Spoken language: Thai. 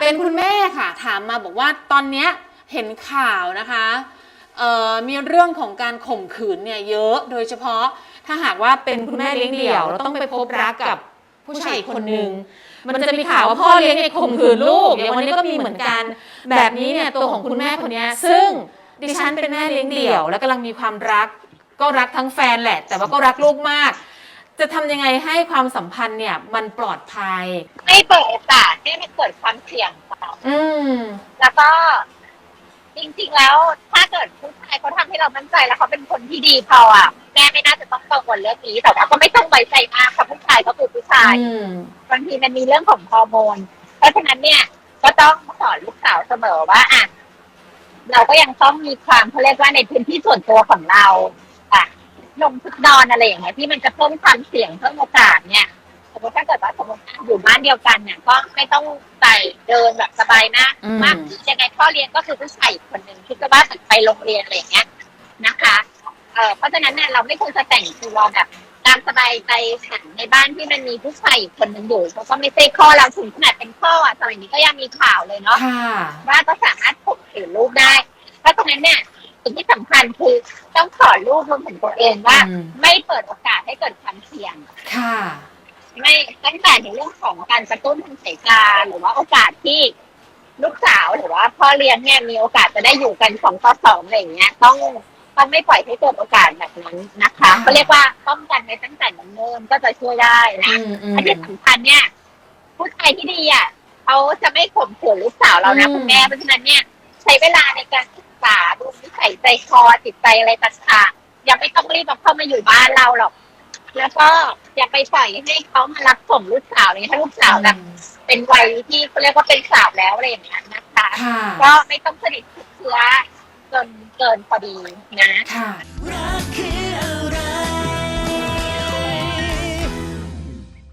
เป็นคุณแม่ค่ะ ถามมาบอกว่าตอนเนี้ยเห็นข่าวนะคะเอ่อมีเรื่องของการข่มขืนเนี่ยเยอะโดยเฉพาะถ้าหากว่าเป็นคุณแม่เลี้ยงเดี่ยวแล้วต้องไปพบรักกับผู้ชายอีกคนนึงมันจะมีข่าวว่าพ่อเลี้ยงเนี่ยข่มขืนลูกอย่างวันนี้ก็มีเหมือนกัน แบบนี้เนี่ยตัวของคุณแม่คนเนี้ยซึ่งดิฉันเป็นแม่เลี้ยงเดี่ยว แล้วกำลังมีความรัก ก็รักทั้งแฟนแหละ แต่ว่าก็รักลูกมาก จะทำยังไงให้ความสัมพันธ์เนี่ยมันปลอดภัย ไม่เปิดโอกาสให้มันเกิดความเสี่ยงต่ออืม แล้วก็จริงๆแล้วถ้าเกิดผู้ชายเขาทำให้เรามั่นใจแล้วเขาเป็นคนที่ดีพออะแม่ไม่น่าจะต้องกังวลเรื่องนี้แต่ว่าก็ไม่ต้องไว้ใจมากค่ะผู้ชายก็คือผู้ชาย อืม บางทีมันมีเรื่องของฮอร์โมน เพราะฉะนั้นเนี่ย ก็ต้องสอนลูกสาวเสมอว่าอะเราก็ยังต้องมีความเขาเรียกว่าในพื้นที่ส่วนตัวของเรา อะลงชุดนอนอะไรอย่างเงี้ยที่มันจะเพิ่มความเสี่ยงเพิ่มโอกาสเนี่ยสมมติถ้าเกิดว่าสมมติอยู่บ้านเดียวกันเนี่ยก็ไม่ต้องใส่เดินแบบสบายหน้าอืม มากขึ้นยังไงพ่อเลี้ยงก็คือผู้ชายอีกคนหนึ่งคิดว่าเหมือนไปโรงเรียนอะไรอย่างเงี้ยนะคะเอ่อเพราะฉะนั้นเนี่ยเราไม่ควรจะแต่งตัวแบบ ตามสบายใจฉันในบ้านที่มันมีผู้ชายอีกคนหนึ่งอยู่เขาก็ไม่ใช่ข้อเราถึงขนาดเป็นข้ออะสมัยนี้ก็ยังมีข่าวเลยเนาะ ค่ะ ว่าก็สามารถข่มขืนลูกได้ เพราะฉะนั้นเนี่ย สิ่งที่สำคัญคือต้องสอนลูกรวมถึงตัวเองว่าอืมไม่เปิดโอกาสให้เกิดความเสี่ยง ค่ะ ไม่ตั้งแต่ในเรื่องของการกระตุ้นทางสายตาหรือว่าโอกาสที่ลูกสาวหรือว่าพ่อเลี้ยงเนี่ยมีโอกาสจะได้อยู่กันสองต่อสองอะไรอย่างเงี้ย ต้องต้องไม่ปล่อยให้เกิดโอกาสแบบนั้นนะคะค่ะก็เรียกว่าป้องกันไว้ตั้งแต่เนิ่นๆก็จะช่วยได้นะอืมอืมอันที่สำคัญเนี่ยผู้ชายที่ดีอะเขาจะไม่ข่มขืนลูกสาวเรานะอืมคุณแม่เพราะฉะนั้นเนี่ย ใช้เวลาในการศึก ษาดูนิสัยใจคอจิตใจอะไรต่างๆอย่าไม่ต้องรีบเอาเข้ามาอยู่บ้านเราหรอก แล้วก็อย่าไปปล่อยให้เขามารับส่งลูกสาวเนี่ยถ้าลูกสาวแบบเป็นวัยที่เขาเรียกว่าเป็นสาวแล้วอะไรอย่างเงี้ยนะคะค่ะก็ไม่ต้องสนิทชิดเชื้อจนเกินพอดีนะค่ะรักคือ